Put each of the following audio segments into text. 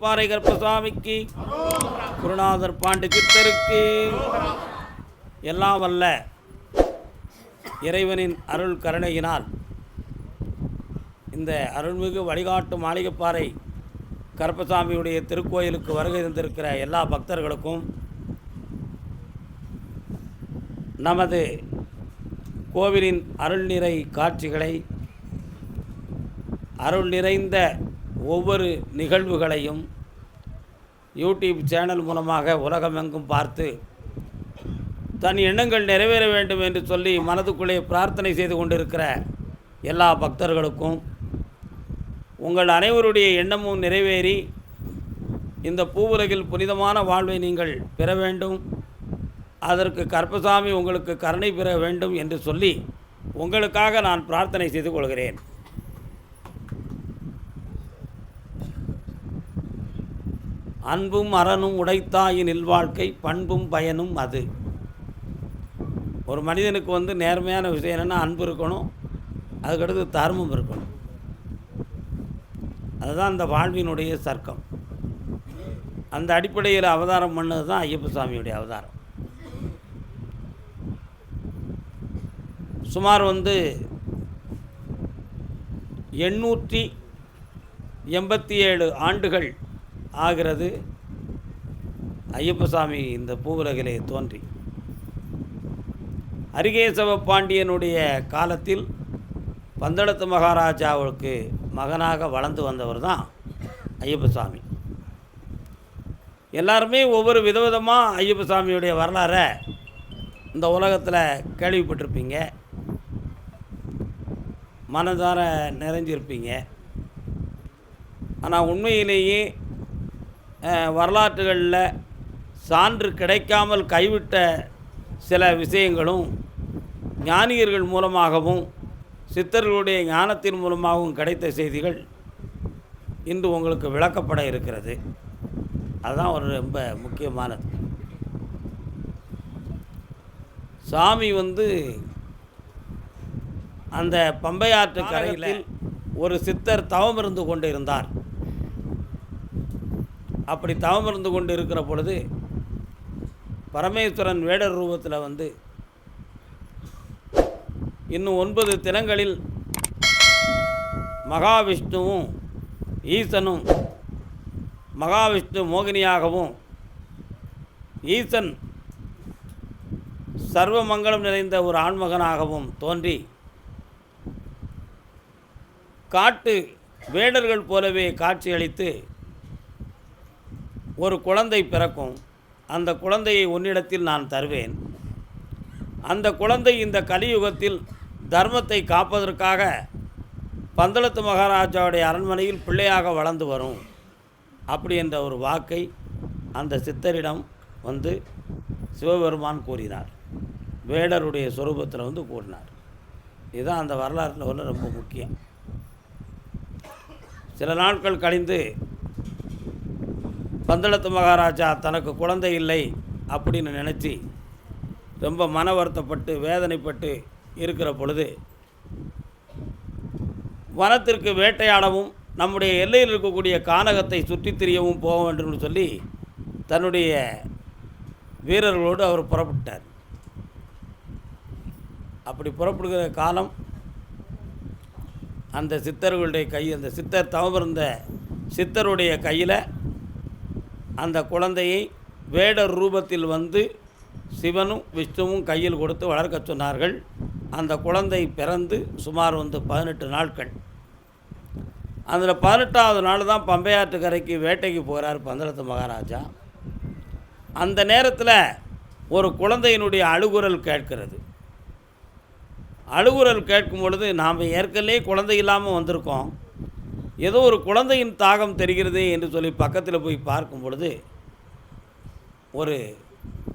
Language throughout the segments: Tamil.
பாறை கர்ப்பசாமிக்கு குருநாதர் பாண்டு சித்தருக்கு எல்லாம் வல்ல இறைவனின் அருள் கருணையினால் இந்த அருள்மிகு வழிகாட்டு மாளிகைப்பாறை கருப்பசாமியுடைய திருக்கோயிலுக்கு வருகை தந்திருக்கிற எல்லா பக்தர்களுக்கும் நமது கோவிலின் அருள் நிறை காட்சிகளை அருள் நிறைந்த ஒவ்வொரு நிகழ்வுகளையும் யூடியூப் சேனல் மூலமாக உலகமெங்கும் பார்த்து தன் எண்ணங்கள் நிறைவேற வேண்டும் என்று சொல்லி மனதுக்குள்ளே பிரார்த்தனை செய்து கொண்டிருக்கிற எல்லா பக்தர்களுக்கும் உங்கள் அனைவருடைய எண்ணமும் நிறைவேறி இந்த பூவுலகில் புனிதமான வாழ்வை நீங்கள் பெற வேண்டும். அதற்கு கற்பசாமி உங்களுக்கு கருணை பெற வேண்டும் என்று சொல்லி உங்களுக்காக நான் பிரார்த்தனை செய்து கொள்கிறேன். அன்பும் அறனும் உடைத்தாயின் இல்வாழ்க்கை பண்பும் பயனும் அது. ஒரு மனிதனுக்கு வந்து நேர்மையான விஷயம் என்னென்னா அன்பு இருக்கணும் அதுக்கடுத்து தர்மம் இருக்கணும். அதுதான் அந்த வாழ்வினுடைய சர்க்கம். அந்த அடிப்படையில் அவதாரம் பண்ணது தான் ஐயப்ப சாமியுடைய அவதாரம். சுமார் வந்து எண்ணூற்றி எண்பத்தி ஏழு ஆண்டுகள் ஆகிறது. ஐயப்பசாமி இந்த பூவுலகிலே தோன்றி. அரிகேசவ பாண்டியனுடைய காலத்தில் பந்தளத்து மகாராஜாவுக்கு மகனாக வளர்ந்து வந்தவர் தான் ஐயப்பசாமி. எல்லாருமே ஒவ்வொரு விதவிதமாக ஐயப்பசாமியுடைய வரலாறை இந்த உலகத்தில் கேள்விப்பட்டிருப்பீங்க. மனதார நிறைஞ்சிருப்பீங்க. ஆனால் உண்மையிலேயே வரலாற்றுகளில் சான்று கிடைக்காமல் கைவிட்ட சில விஷயங்களும் ஞானியர்கள் மூலமாகவும் சித்தர்களுடைய ஞானத்தின் மூலமாகவும் கிடைத்த செய்திகள் இன்று உங்களுக்கு விளக்கப்பட இருக்கிறது. அதுதான் ஒரு ரொம்ப முக்கியமானது. சாமி வந்து அந்த பம்பையாற்று கரையில் ஒரு சித்தர் தவம் இருந்து கொண்டு இருந்தார் அப்படி தவமிருந்து கொண்டு இருக்கிற பொழுது பரமேஸ்வரன் வேடர் ரூபத்தில் வந்து இன்னும் ஒன்பது தினங்களில் மகாவிஷ்ணுவும் ஈசனும் மகாவிஷ்ணு மோகினியாகவும் ஈசன் சர்வ மங்களம் நிறைந்த ஒரு ஆண்மகனாகவும் தோன்றி காட்டு வேடர்கள் போலவே காட்சியளித்து ஒரு குழந்தை பிறக்கும் அந்த குழந்தையை உன்னிடத்தில் நான் தருவேன். அந்த குழந்தை இந்த கலியுகத்தில் தர்மத்தை காப்பதற்காக பந்தளத்து மகாராஜாவுடைய அரண்மனையில் பிள்ளையாக வளர்ந்து வரும். அப்படி என்ற ஒரு வாக்கை அந்த சித்தரிடம் வந்து சிவபெருமான் கூறினார். வேடருடைய சொரூபத்தில் வந்து கூறினார். இதுதான் அந்த வரலாற்றில் ஒன்று ரொம்ப முக்கியம். சில நாட்கள் கழிந்து பந்தளத்து மகாராஜா தனக்கு குழந்தை இல்லை அப்படின்னு நினச்சி ரொம்ப மன வருத்தப்பட்டு வேதனைப்பட்டு இருக்கிற பொழுது வனத்திற்கு வேட்டையாடவும் நம்முடைய எல்லையில் இருக்கக்கூடிய கானகத்தை சுற்றித் திரியவும் போக வேண்டும் சொல்லி தன்னுடைய வீரர்களோடு அவர் புறப்பட்டார். அப்படி புறப்படுகிற காலம் அந்த சித்தர்களுடைய கை அந்த சித்தர் தவமிருந்த சித்தருடைய கையில் அந்த குழந்தையை வேடர் ரூபத்தில் வந்து சிவனும் விஷ்ணுவும் கையில் கொடுத்து வளர்க்க சொன்னார்கள். அந்த குழந்தை பிறந்து சுமார் வந்து பதினெட்டு நாட்கள். அதில் பதினெட்டாவது நாள் தான் பம்பையாற்று கரைக்கு வேட்டைக்கு போகிறார் பந்தளத்து மகாராஜா. அந்த நேரத்தில் ஒரு குழந்தையினுடைய அழுகுரல் கேட்கிறது. அழுகுரல் கேட்கும் பொழுது நாம் ஏற்கனவே குழந்தை இல்லாமல் வந்திருக்கோம். ஏதோ ஒரு குழந்தையின் தாகம் தெரிகிறதே என்று சொல்லி பக்கத்தில் போய் பார்க்கும் பொழுது ஒரு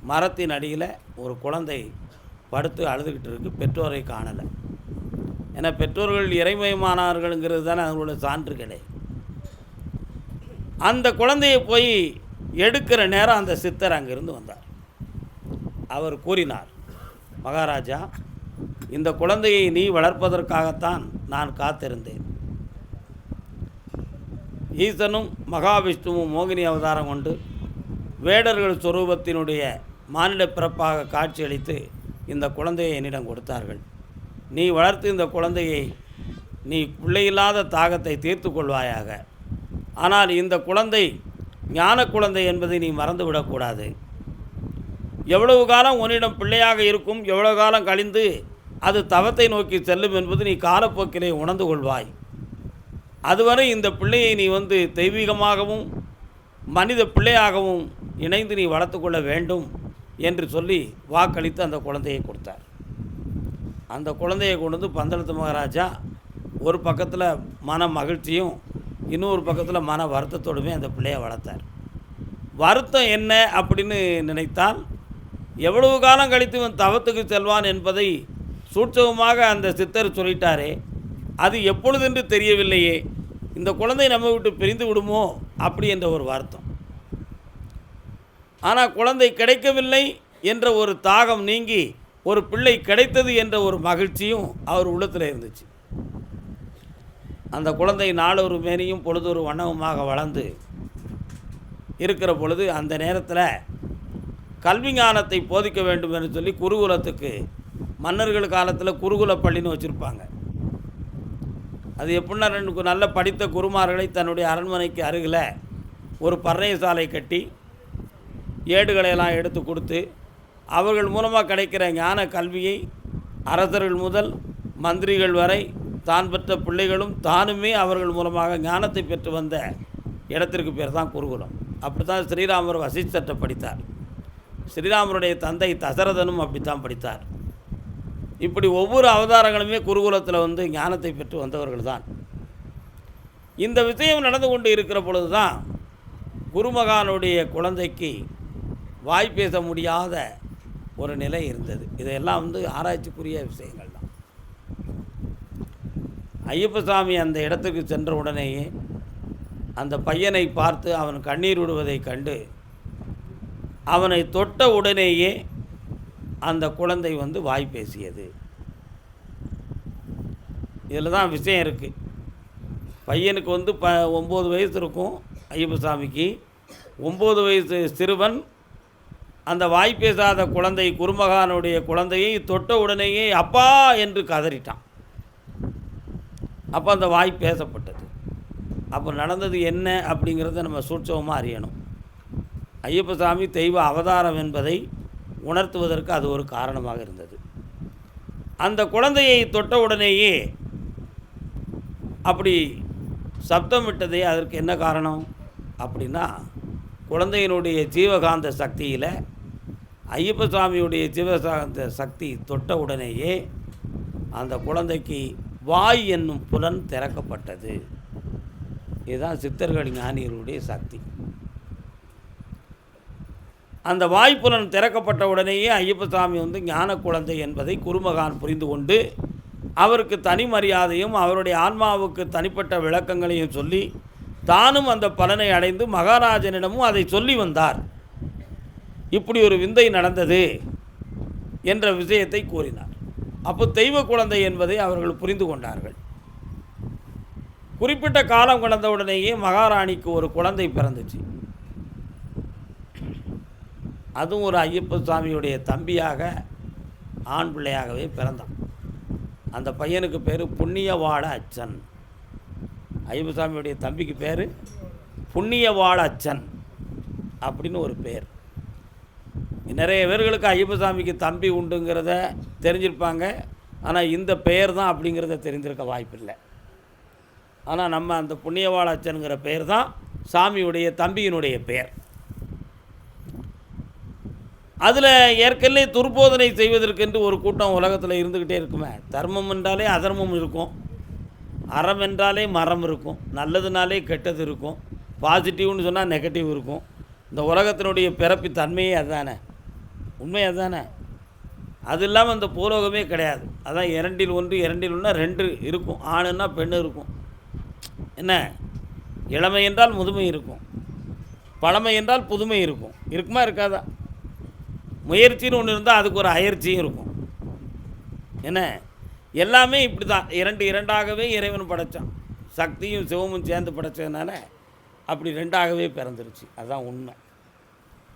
மரத்தின் அடியில் ஒரு குழந்தை படுத்து அழுதுகிட்டு இருக்கு பெற்றோரை காணலை. ஏன்னா பெற்றோர்கள் இறைமயமானவர்கள்ங்கிறது தானே அவங்களோட சான்று கிடை. அந்த குழந்தையை போய் எடுக்கிற நேரம் அந்த சித்தர் அங்கிருந்து வந்தார். அவர் கூறினார் மகாராஜா இந்த குழந்தையை நீ வளர்ப்பதற்காகத்தான் நான் காத்திருந்தேன். ஈசனும் மகாவிஷ்ணுவும் மோகினி அவதாரம் கொண்டு வேடர்கள் சொரூபத்தினுடைய மானிட பிறப்பாக காட்சியளித்து இந்த குழந்தையை என்னிடம் கொடுத்தார்கள். நீ வளர்த்து இந்த குழந்தையை நீ பிள்ளையில்லாத தாகத்தை தீர்த்து கொள்வாயாக. ஆனால் இந்த குழந்தை ஞான குழந்தை என்பதை நீ மறந்துவிடக்கூடாது எவ்வளவு காலம் உன்னிடம் பிள்ளையாக இருக்கும் எவ்வளவு காலம் கழிந்து அது தவத்தை நோக்கி செல்லும் என்பது நீ காலப்போக்கிலே உணர்ந்து கொள்வாய். அதுவரை இந்த பிள்ளையை நீ வந்து தெய்வீகமாகவும் மனித பிள்ளையாகவும் இணைந்து நீ வளர்த்து கொள்ள வேண்டும் என்று சொல்லி வாக்களித்து அந்த குழந்தையை கொடுத்தார். அந்த குழந்தையை கொண்டு வந்து பந்தளத்து மகாராஜா ஒரு பக்கத்தில் மன மகிழ்ச்சியும் இன்னொரு பக்கத்தில் மன வருத்தத்தோடுமே அந்த பிள்ளையை வளர்த்தார். வருத்தம் என்ன அப்படின்னு நினைத்தால் எவ்வளவு காலம் கழித்து இவன் தவத்துக்கு செல்வான் என்பதை சூட்சகமாக அந்த சித்தர் சொல்லிட்டாரே அது எப்பொழுதென்று தெரியவில்லையே இந்த குழந்தை நம்ம விட்டு பிரிந்து விடுமோ அப்படி என்ற ஒரு வருத்தம். ஆனால் குழந்தை கிடைக்கவில்லை என்ற ஒரு தாகம் நீங்கி ஒரு பிள்ளை கிடைத்தது என்ற ஒரு மகிழ்ச்சியும் அவர் உள்ளத்தில் இருந்துச்சு. அந்த குழந்தை நாளொரு மேனியும் பொழுதொரு வண்ணமுமாக வளர்ந்து இருக்கிற பொழுது அந்த நேரத்தில் கல்வி ஞானத்தை போதிக்க வேண்டும் என்று சொல்லி குருகுலத்துக்கு மன்னர்கள் காலத்தில் குருகுல பள்ளின்னு வச்சுருப்பாங்க. அது எப்படின்னா ரெண்டு நல்ல படித்த குருமார்களை தன்னுடைய அரண்மனைக்கு அருகில் ஒரு பறைய சாலை கட்டி ஏடுகளையெல்லாம் எடுத்து கொடுத்து அவர்கள் மூலமாக கிடைக்கிற ஞான கல்வியை அரசர்கள் முதல் மந்திரிகள் வரை தான் பெற்ற பிள்ளைகளும் தானுமே அவர்கள் மூலமாக ஞானத்தை பெற்று வந்த இடத்திற்கு பேர் தான் குருகுலம். அப்படி தான் ஸ்ரீராமர் வசிஷ்டத்தை படித்தார். ஸ்ரீராமருடைய தந்தை தசரதனும் அப்படித்தான் படித்தார். இப்படி ஒவ்வொரு அவதாரங்களுமே குருகுலத்தில் வந்து ஞானத்தை பெற்று வந்தவர்கள் தான் இந்த விஷயம் நடந்து கொண்டு இருக்கிற பொழுது தான் குருமகானுடைய குழந்தைக்கு வாய் பேச முடியாத ஒரு நிலை இருந்தது. இதையெல்லாம் வந்து ஆராய்ச்சிக்குரிய விஷயங்கள் தான். ஐயப்பசாமி அந்த இடத்துக்கு சென்ற உடனேயே அந்த பையனை பார்த்து அவன் கண்ணீர் விடுவதைக் கண்டு அவனை தொட்ட உடனேயே அந்த குழந்தை வந்து வாய் பேசியது. இதில் தான் விஷயம் இருக்குது பையனுக்கு வந்து ப ஒம்பது வயசு இருக்கும் ஐயப்பசாமிக்கு ஒம்பது வயசு சிறுவன் அந்த வாய் பேசாத குழந்தை குருமகானுடைய குழந்தையை தொட்ட உடனேயே அப்பா என்று கதறிட்டான். அப்போ அந்த வாய் பேசப்பட்டது. அப்போ நடந்தது என்ன அப்படிங்கிறத நம்ம சூட்சமாக அறியணும். ஐயப்பசாமி தெய்வ அவதாரம் என்பதை உணர்த்துவதற்கு அது ஒரு காரணமாக இருந்தது. அந்த குழந்தையை தொட்ட உடனேயே அப்படி சப்தம் விட்டதே அதற்கு என்ன காரணம்? அப்படின்னா குழந்தையினுடைய ஜீவகாந்த சக்தியில் ஐயப்பசாமியுடைய ஜீவகாந்த சக்தி தொட்ட உடனேயே அந்த குழந்தைக்கு வாய் என்னும் புலன் திறக்கப்பட்டது. இதுதான் சித்தர்கள் ஞானிகளுடைய சக்தி. அந்த வாய்ப்புலன் திறக்கப்பட்ட உடனேயே ஐயப்பசாமி வந்து ஞான குழந்தை என்பதை குருமகான் புரிந்து கொண்டு அவருக்கு தனி மரியாதையும் அவருடைய ஆன்மாவுக்கு தனிப்பட்ட விளக்கங்களையும் சொல்லி தானும் அந்த பலனை அடைந்து மகாராஜனிடமும் அதை சொல்லி வந்தார். இப்படி ஒரு விந்தை நடந்தது என்ற விஷயத்தை கூறினார். அப்போ தெய்வ குழந்தை என்பதை அவர்கள் புரிந்து கொண்டார்கள். குறிப்பிட்ட காலம் கடந்தவுடனேயே மகாராணிக்கு ஒரு குழந்தை பிறந்துச்சு. அதுவும் ஒரு ஐயப்ப சுவாமியுடைய தம்பியாக ஆண் பிள்ளையாகவே பிறந்தான். அந்த பையனுக்கு பேர் புண்ணியவாட அச்சன். ஐயப்பசாமியுடைய தம்பிக்கு பேர் புண்ணியவாட அச்சன் அப்படின்னு ஒரு பேர். நிறைய பேர்களுக்கு ஐயப்பசாமிக்கு தம்பி உண்டுங்கிறத தெரிஞ்சிருப்பாங்க. ஆனால் இந்த பெயர் தான் அப்படிங்கிறத தெரிஞ்சிருக்க வாய்ப்பில்லை. ஆனால் நம்ம அந்த புண்ணியவாள அச்சனுங்கிற பெயர் தான் சாமியுடைய தம்பியினுடைய பெயர். அதில் ஏற்கனவே துர்போதனை செய்வதற்கென்று ஒரு கூட்டம் உலகத்தில் இருந்துக்கிட்டே இருக்குமே. தர்மம் என்றாலே அதர்மம் இருக்கும். அறம் என்றாலே மரம் இருக்கும். நல்லதுனாலே கெட்டது இருக்கும். பாசிட்டிவ்னு சொன்னால் நெகட்டிவ் இருக்கும். இந்த உலகத்தினுடைய பிறப்பு தன்மையே அதானே? உண்மை அதானே? அது இல்லாமல் அந்த பூலோகமே கிடையாது. அதான் இரண்டில் ஒன்று இரண்டில் ஒன்றா ரெண்டு இருக்கும். ஆணுன்னா பெண்ணு இருக்கும். என்ன? இளமை என்றால் முதுமை இருக்கும். பழமை என்றால் புதுமை இருக்கும். இருக்குமா இருக்காதா? முயற்சின்னு ஒன்று இருந்தால் அதுக்கு ஒரு அயற்சியும் இருக்கும். என்ன? எல்லாமே இப்படி தான் இரண்டு இரண்டாகவே இறைவன் படைத்தான் சக்தியும் சிவமும் சேர்ந்து படைச்சதுனால அப்படி ரெண்டாகவே பிறந்துருச்சு. அதுதான் உண்மை.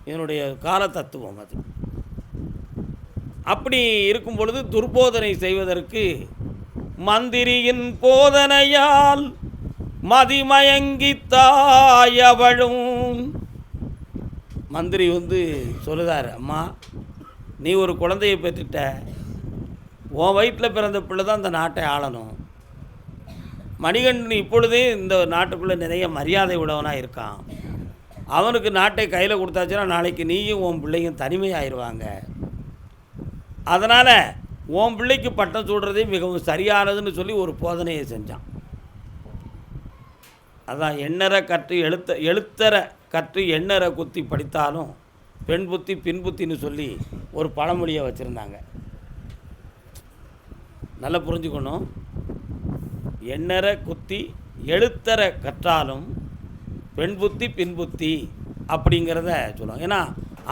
இதனுடைய கால தத்துவம் அது. அப்படி இருக்கும் பொழுது துர்போதனை செய்வதற்கு மந்திரியின் போதனையால் மதிமயங்கி தாயவழும் மந்திரி வந்து சொல்லுதார் அம்மா நீ ஒரு குழந்தையை பெற்றுட்ட. உன் வயிற்றில் பிறந்த பிள்ளை தான் இந்த நாட்டை ஆளணும். மணிகண்டன் இப்பொழுதே இந்த நாட்டுக்குள்ளே நிறைய மரியாதை உள்ளவனாக இருக்கான். அவனுக்கு நாட்டை கையில் கொடுத்தாச்சுன்னா நாளைக்கு நீயும் உன் பிள்ளையும் தனிமையாயிருவாங்க. அதனால் உன் பிள்ளைக்கு பட்டம் சூடுறதே மிகவும் சரியானதுன்னு சொல்லி ஒரு போதனையை செஞ்சான். அதான் எண்ணற கற்று எழுத்த எழுத்தரை கற்று எண்ணரை குத்தி படித்தாலும் பெண் புத்தி பின் புத்தின்னு சொல்லி ஒரு பழமொழியை வச்சுருந்தாங்க. நல்லா புரிஞ்சுக்கணும். எண்ணரை குத்தி எழுத்தரை கற்றாலும் பெண் புத்தி பின் புத்தி அப்படிங்கிறத சொல்லுவாங்க. ஏன்னா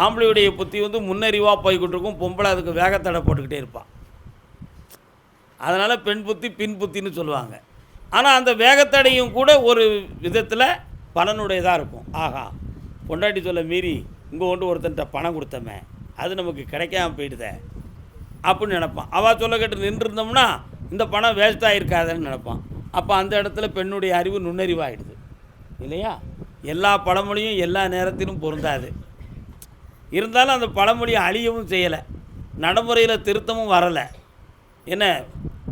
ஆம்பளையுடைய புத்தி வந்து முன்னறிவாக போய்கிட்டு இருக்கும் பொம்பளை அதுக்கு வேகத்தடை போட்டுக்கிட்டே இருப்பான் அதனால் பெண் புத்தி பின் புத்தின்னு சொல்லுவாங்க. ஆனால் அந்த வேகத்தடையும் கூட ஒரு விதத்தில் பலனுடையதாக இருக்கும் ஆஹா பொண்டாட்டி சொல்ல மீறி இங்கே கொண்டு ஒருத்தன்ட்ட பணம் கொடுத்தமே அது நமக்கு கிடைக்காம போயிடுதே அப்படின்னு நினைப்பான். அவள் சொல்ல கேட்டு நின்றுருந்தோம்னா இந்த பணம் வேஸ்ட்டாக இருக்காதுன்னு நினைப்பான். அப்போ அந்த இடத்துல பெண்ணுடைய அறிவு நுண்ணறிவாகிடுது இல்லையா? எல்லா பழமொழியும் எல்லா நேரத்திலும் பொருந்தாது. இருந்தாலும் அந்த பழமொழியை அழியவும் செய்யலை. நடைமுறையில் திருத்தமும் வரலை. என்ன?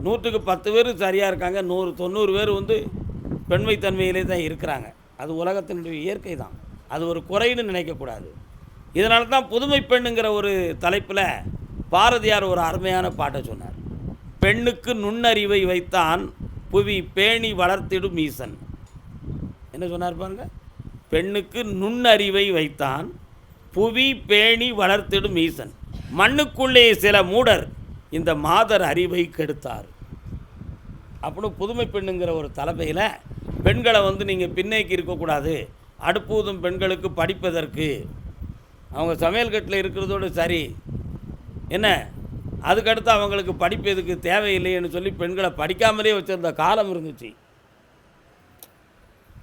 நூற்றுக்கு பத்து பேர் சரியாக இருக்காங்க நூறு தொண்ணூறு பேர் வந்து பெண்மைத்தன்மையிலே தான் இருக்கிறாங்க. அது உலகத்தினுடைய இயற்கை தான். அது ஒரு குறைன்னு நினைக்கக்கூடாது. இதனால தான் புதுமை பெண்ணுங்கிற ஒரு தலைப்பில் பாரதியார் ஒரு அருமையான பாட்டை சொன்னார். பெண்ணுக்கு நுண்ணறிவை வைத்தான் புவி பேணி வளர்த்திடும் ஈசன். என்ன சொன்னார் பாருங்க? பெண்ணுக்கு நுண்ணறிவை வைத்தான் புவி பேணி வளர்த்திடும் ஈசன். மண்ணுக்குள்ளே சில மூடர் இந்த மாதர் அறிவை கெடுத்தார். அப்படின்னு புதுமை பெண்ணுங்கிற ஒரு தலைமையில் பெண்களை வந்து நீங்கள் பின்னேக்கி இருக்கக்கூடாது. அடுப்பூதும் பெண்களுக்கு படிப்பதற்கு. அவங்க சமையல் கட்டில் இருக்கிறதோடு சரி. என்ன? அதுக்கடுத்து அவங்களுக்கு படிப்பு எதுக்கு? தேவையில்லைன்னு சொல்லி பெண்களை படிக்காமலே வச்சுருந்த காலம் இருந்துச்சு.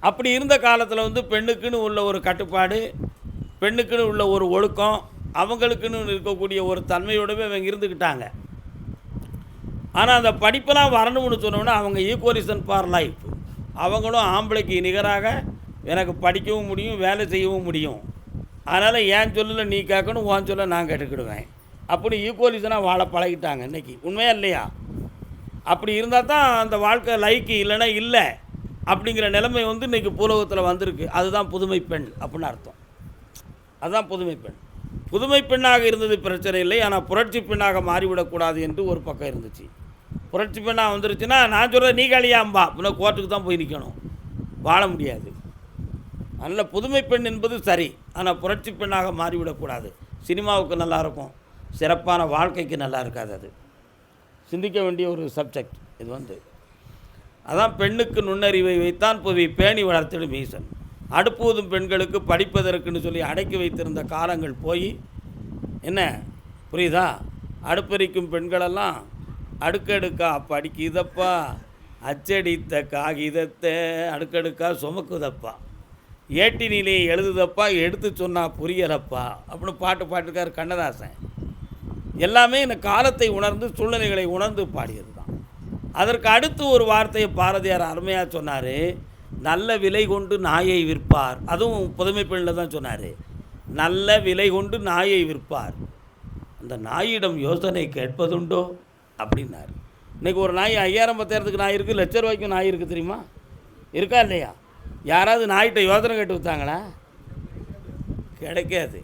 அப்படி இருந்த காலத்தில் வந்து பெண்ணுக்குன்னு உள்ள ஒரு கட்டுப்பாடு பெண்ணுக்குன்னு உள்ள ஒரு ஒழுக்கம் அவங்களுக்குன்னு இருக்கக்கூடிய ஒரு தன்மையோடவே அவங்க இருந்துக்கிட்டாங்க ஆனால் அந்த படிப்பெல்லாம் வரணும்னு சொன்னோன்னா அவங்க ஈக்குவலிசன் ஃபார் லைஃப் அவங்களும் ஆம்பளைக்கு நிகராக எனக்கு படிக்கவும் முடியும் வேலை செய்யவும் முடியும். அதனால் ஏன் சொல்லல நீ கேட்கணும் உன் சொல்ல நான் கேட்டுக்கிடுவேன். அப்படி ஈக்குவலிசனாக வாழ பழகிட்டாங்க இன்றைக்கி உண்மையாக இல்லையா? அப்படி இருந்தால் தான் அந்த வாழ்க்கை லைக்கு இல்லைன்னா இல்லை அப்படிங்கிற நிலைமை வந்து இன்றைக்கி பூலோகத்தில் வந்திருக்கு. அதுதான் புதுமை பெண் அப்படின்னு அர்த்தம். அதுதான் புதுமை பெண். புதுமை பெண்ணாக இருந்தது பிரச்சனை இல்லை ஆனால் புரட்சி பெண்ணாக மாறிவிடக்கூடாது என்று ஒரு பக்கம் இருந்துச்சு. புரட்சி பெண்ணாக வந்துருச்சுன்னா நான் சொல்கிறேன் நீ காலியாம்பா இன்னும் கோர்ட்டுக்கு தான் போய் நிற்கணும் வாழ முடியாது. அதனால் புதுமை பெண் என்பது சரி. ஆனால் புரட்சி பெண்ணாக மாறிவிடக்கூடாது சினிமாவுக்கு நல்லா இருக்கும். சிறப்பான வாழ்க்கைக்கு நல்லா இருக்காது அது. சிந்திக்க வேண்டிய ஒரு சப்ஜெக்ட் இது வந்து. அதான் பெண்ணுக்கு நுண்ணறிவை வைத்தான் புவி பேணி வளர்த்திடும் ஈசன். அடுப்பூதும் பெண்களுக்கு படிப்பதற்குன்னு சொல்லி அடக்கி வைத்திருந்த காலங்கள் போய் என்ன? புரியுதா? அடுப்பறிக்கும் பெண்களெல்லாம் அடுக்கடுக்கா படிக்குதப்பா. அச்சடித்த காகிதத்தை அடுக்கடுக்கா சுமக்குதப்பா. ஏட்டினிலே எழுதுதப்பா எடுத்து சொன்னால் புரியலப்பா. அப்படின்னு பாட்டு பாட்டுக்கார் கண்ணதாசன். எல்லாமே இந்த காலத்தை உணர்ந்து சூழ்நிலைகளை உணர்ந்து பாடியது தான் அதற்கு அடுத்து ஒரு வார்த்தையை பாரதியார் அருமையாக சொன்னார். நல்ல விலை கொண்டு நாயை விற்பார். அதுவும் புதுமை பெண்ணில் தான் சொன்னார். நல்ல விலை கொண்டு நாயை விற்பார். அந்த நாயிடம் யோசனை கேட்பதுண்டோ? அப்படின்னாரு. இன்றைக்கி ஒரு நாய் ஐயாயிரம் பத்தாயிரத்துக்கு நாய் இருக்குது லட்ச ரூபாய்க்கும் நாய் இருக்குது தெரியுமா? இருக்கா இல்லையா? யாராவது நாய்கிட்ட யோசனை கேட்டு விற்றாங்களா கிடைக்காது.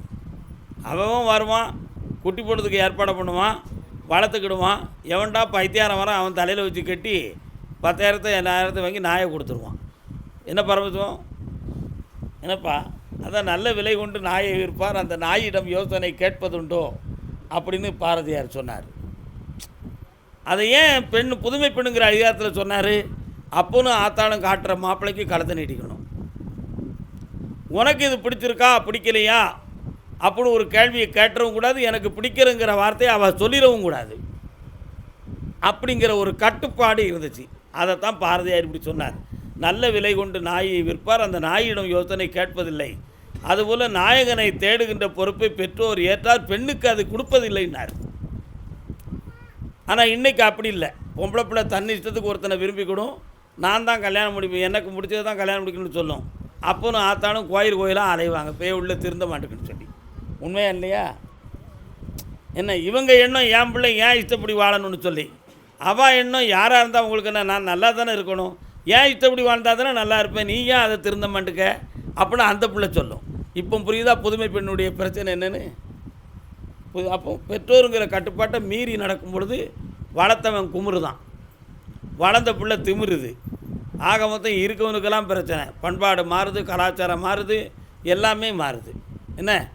அவன் வருவான் குட்டி போடுறதுக்கு ஏற்பாடு பண்ணுவான் வளர்த்துக்கிடுவான். எவன்டா பைத்தியாரம் வரான் அவன் தலையில் வச்சு கட்டி பத்தாயிரத்தை எண்ணாயிரத்தை வாங்கி நாயை கொடுத்துருவான். என்ன பரமத்துவம் என்னப்பா அதான் நல்ல விலை கொண்டு நாயை விற்பார் அந்த நாயிடம் யோசனை கேட்பதுண்டோ அப்படின்னு பாரதியார் சொன்னார். அதை ஏன் பெண் புதுமை பெண்ணுங்கிற அதிகாரத்தில் சொன்னார்? அப்போன்னு ஆத்தாளும் காட்டுற மாப்பிள்ளைக்கு களத்தை நீட்டிக்கணும். உனக்கு இது பிடிச்சிருக்கா? பிடிக்கலையா? அப்படின்னு ஒரு கேள்வியை கேட்டவும் கூடாது எனக்கு பிடிக்கிறங்கிற வார்த்தையை அவள் சொல்லிடவும் கூடாது. அப்படிங்கிற ஒரு கட்டுப்பாடு இருந்துச்சு. அதைத்தான் பாரதியார் இப்படி சொன்னார். நல்ல விலை கொண்டு நாயை விற்பார் அந்த நாயிடம் யோசனை கேட்பதில்லை. அதுபோல் நாயகனை தேடுகின்ற பொறுப்பை பெற்றோர் ஏற்றார் பெண்ணுக்கு அது கொடுப்பதில்லைன்னார். ஆனால் இன்றைக்கி அப்படி இல்லை. பொம்பளை பிள்ளை தன் இஷ்டத்துக்கு ஒருத்தனை விரும்பிக்கணும் நான் தான் கல்யாணம் முடிப்பேன் எனக்கு முடிச்சது தான் கல்யாணம் முடிக்கணும்னு சொல்லும். அப்பனும் ஆத்தானும் கோயில் கோயிலாக அலைவாங்க. பேய் உள்ளே திருந்த மாட்டேங்குன்னு சொல்லி. உண்மையா இல்லையா? என்ன இவங்க எண்ணம் என் பிள்ளை ஏன் இஷ்டப்படி வாழணும்னு சொல்லி. அவள் எண்ணம் யாராக இருந்தால் உங்களுக்கு என்ன நான் நல்லா தானே இருக்கணும். ஏன் இஷ்டப்படி வாழ்ந்தா தானே நல்லா இருப்பேன்? நீ ஏன் அதை திருந்த மாட்டுக்க? அப்படின்னு அந்த பிள்ளை சொல்லும். இப்போ புரியுதா? புதுமை பெண்ணுடைய பிரச்சனை என்னென்னு? அப்போ பெற்றோருங்கிற கட்டுப்பாட்டை மீறி நடக்கும் பொழுது வளர்த்தவன் குமுறுதான் வளர்ந்த பிள்ளை திமிருது. ஆக மொத்தம் இருக்கவனுக்கெல்லாம் பிரச்சனை. பண்பாடு மாறுது கலாச்சாரம் மாறுது எல்லாமே மாறுது. என்ன?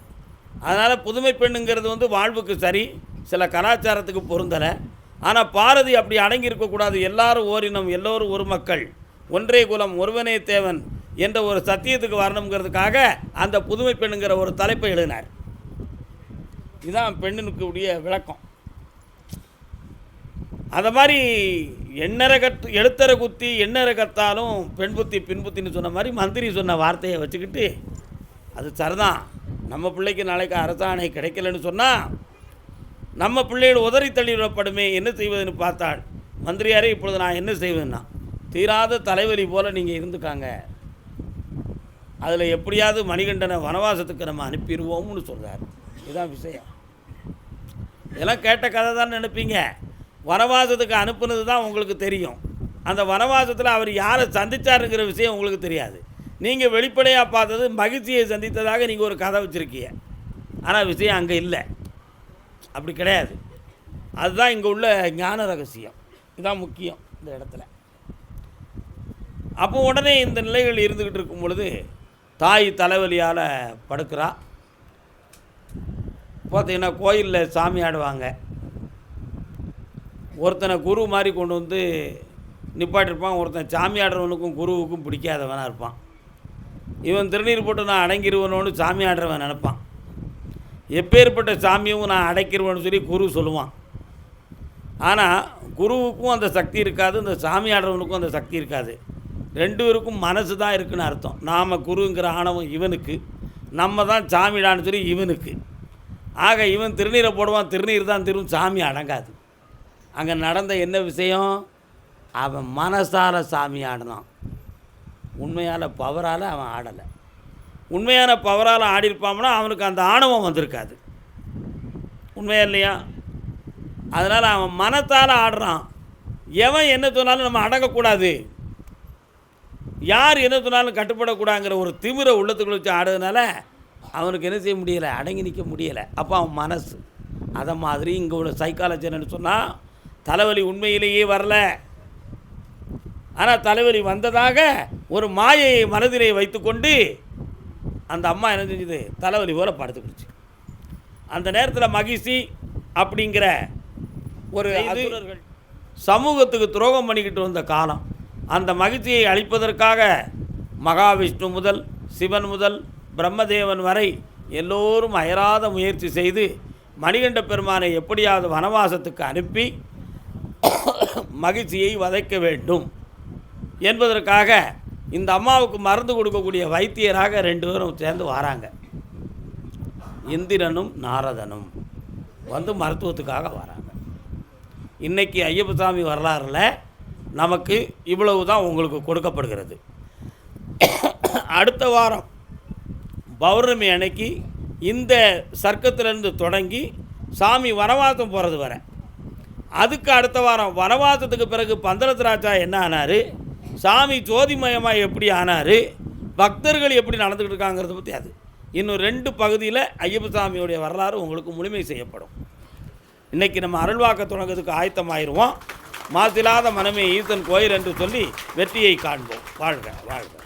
அதனால் புதுமை பெண்ணுங்கிறது வந்து வாழ்வுக்கு சரி சில கலாச்சாரத்துக்கு பொருந்தலை. ஆனால் பாரதி அப்படி அடங்கி இருக்கக்கூடாது. எல்லாரும் ஓரினம் எல்லோரும் ஒரு மக்கள். ஒன்றே குலம் ஒருவனே தேவன் என்ற ஒரு சத்தியத்துக்கு வரணுங்கிறதுக்காக அந்த புதுமை பெண்ணுங்கிற ஒரு தலைப்பை எழுதினார். இதுதான் பெண்ணுக்கு உடைய விளக்கம். அதை மாதிரி எண்ணரை கற்று எழுத்தரை குத்தி எண்ணரை கத்தாலும் பெண் புத்தி பின் புத்தின்னு சொன்ன மாதிரி மந்திரி சொன்ன வார்த்தையை வச்சுக்கிட்டு அது சரிதான். நம்ம பிள்ளைக்கு நாளைக்கு அரசாணை கிடைக்கலன்னு சொன்னால் நம்ம பிள்ளைகள் உதறி தள்ளிவிடப்படுமே என்ன செய்வதுன்னு பார்த்தாள் மந்திரியாரே இப்பொழுது நான் என்ன செய்வதுன்னா தீராத தலைவலி போல் நீங்கள் இருந்துக்காங்க. அதில் எப்படியாவது மணிகண்டனை வனவாசத்துக்கு நம்ம அனுப்பிடுவோம்னு சொல்கிறார் இதுதான் விஷயம். இதெல்லாம் கேட்ட கதை தான் நினைப்பீங்க. வனவாசத்துக்கு அனுப்புனது தான் உங்களுக்கு தெரியும். அந்த வனவாசத்தில் அவர் யாரை சந்திச்சாருங்கிற விஷயம் உங்களுக்கு தெரியாது. நீங்கள் வெளிப்படையாக பார்த்தது மகிழ்ச்சியை சந்தித்ததாக நீங்கள் ஒரு கதை வச்சுருக்கீங்க. ஆனால் விஷயம் அங்கே இல்லை. அப்படி கிடையாது. அதுதான் இங்கே உள்ள ஞான ரகசியம். இதுதான் முக்கியம் இந்த இடத்துல. அப்போ உடனே இந்த நிலைகள் இருந்துக்கிட்டு இருக்கும் பொழுது தாய் தலைவலியால் படுக்கிறா. பார்த்தீங்கன்னா கோயிலில் சாமி ஆடுவாங்க. ஒருத்தனை குரு மாதிரி கொண்டு வந்து நிப்பாட்டிருப்பான் ஒருத்தன் சாமி ஆடுறவனுக்கும் குருவுக்கும் பிடிக்காதவனாக இருப்பான். இவன் திருநீர் போட்டு நான் அடங்கிடுவனோன்னு சாமி ஆடுறவன் நினைப்பான். எப்பேற்பட்ட சாமியும் நான் அடைக்கிறவனு சொல்லி குரு சொல்லுவான். ஆனால் குருவுக்கும் அந்த சக்தி இருக்காது இந்த சாமி ஆடுறவனுக்கும் அந்த சக்தி இருக்காது. ரெண்டு பேருக்கும் மனசு தான் இருக்குன்னு அர்த்தம். நாம் குருங்கிற ஆணவம் இவனுக்கு. நம்ம தான் சாமிடான்னு சொல்லி இவனுக்கு. ஆக இவன் திருநீரை போடுவான் திருநீர் தான் திரும்ப சாமி அடங்காது. அங்கே நடந்த என்ன விஷயம்? அவன் மனசால் சாமி ஆடினான். உண்மையால் பவரால் அவன் ஆடலை. உண்மையான பவரால் ஆடிருப்பான்னா அவனுக்கு அந்த ஆணவம் வந்திருக்காது. உண்மையா இல்லையா? அதனால் அவன் மனத்தால் ஆடுறான். எவன் என்ன சொன்னாலும் நம்ம அடங்கக்கூடாது. யார் என்ன சொன்னாலும் கட்டுப்படக்கூடாங்கிற ஒரு திமிரை உள்ளத்துக்குள்ள வச்சு ஆடுறதுனால அவனுக்கு என்ன செய்ய முடியலை அடங்கி நிற்க முடியலை. அப்போ அவன் மனசு. அதை மாதிரி இங்கே உள்ள சைக்காலஜி என்னன்னு சொன்னால் தலைவலி உண்மையிலேயே வரல. ஆனால் தலைவலி வந்ததாக ஒரு மாயையை மனதிலே வைத்துக்கொண்டு அந்த அம்மா என்ன செஞ்சது? தலைவலி போல படுத்துக்கிடுச்சு. அந்த நேரத்தில் மகிழ்ச்சி அப்படிங்கிற ஒரு சமூகத்துக்கு துரோகம் பண்ணிக்கிட்டு வந்த காலம். அந்த மகிழ்ச்சியை அளிப்பதற்காக மகாவிஷ்ணு முதல் சிவன் முதல் பிரம்மதேவன் வரை எல்லோரும் அயராத முயற்சி செய்து மணிகண்ட பெருமானை எப்படியாவது வனவாசத்துக்கு அனுப்பி மகிழ்ச்சியை வதைக்க வேண்டும் என்பதற்காக இந்த அம்மாவுக்கு மருந்து கொடுக்கக்கூடிய வைத்தியராக ரெண்டு பேரும் சேர்ந்து வராங்க. இந்திரனும் நாரதனும் வந்து மருத்துவத்துக்காக வராங்க. இன்றைக்கி ஐயப்பசாமி வரலாறுல நமக்கு இவ்வளவு தான் உங்களுக்கு கொடுக்கப்படுகிறது. அடுத்த வாரம் பௌர்ணமி அன்னைக்கு இந்த சர்க்கத்திலேருந்து தொடங்கி சாமி வனவாசம் போகிறது வர. அதுக்கு அடுத்த வாரம் வனவாசத்துக்கு பிறகு பந்தளத்திராஜா என்ன ஆனார்? சாமி ஜோதிமயமாக எப்படி ஆனார்? பக்தர்கள் எப்படி நடந்துக்கிட்டு இருக்காங்கிறத பற்றி அது. இன்னும் ரெண்டு பகுதியில் ஐயப்ப சாமியுடைய வரலாறு உங்களுக்கு முழுமை செய்யப்படும். இன்றைக்கி நம்ம அருள்வாக்க தொடங்குறதுக்கு ஆயத்தமாயிருவோம். மாசிலாத மனமே ஈசன் கோயில் என்று சொல்லி வெற்றியை காண்போம். வாழ்க வாழ்க.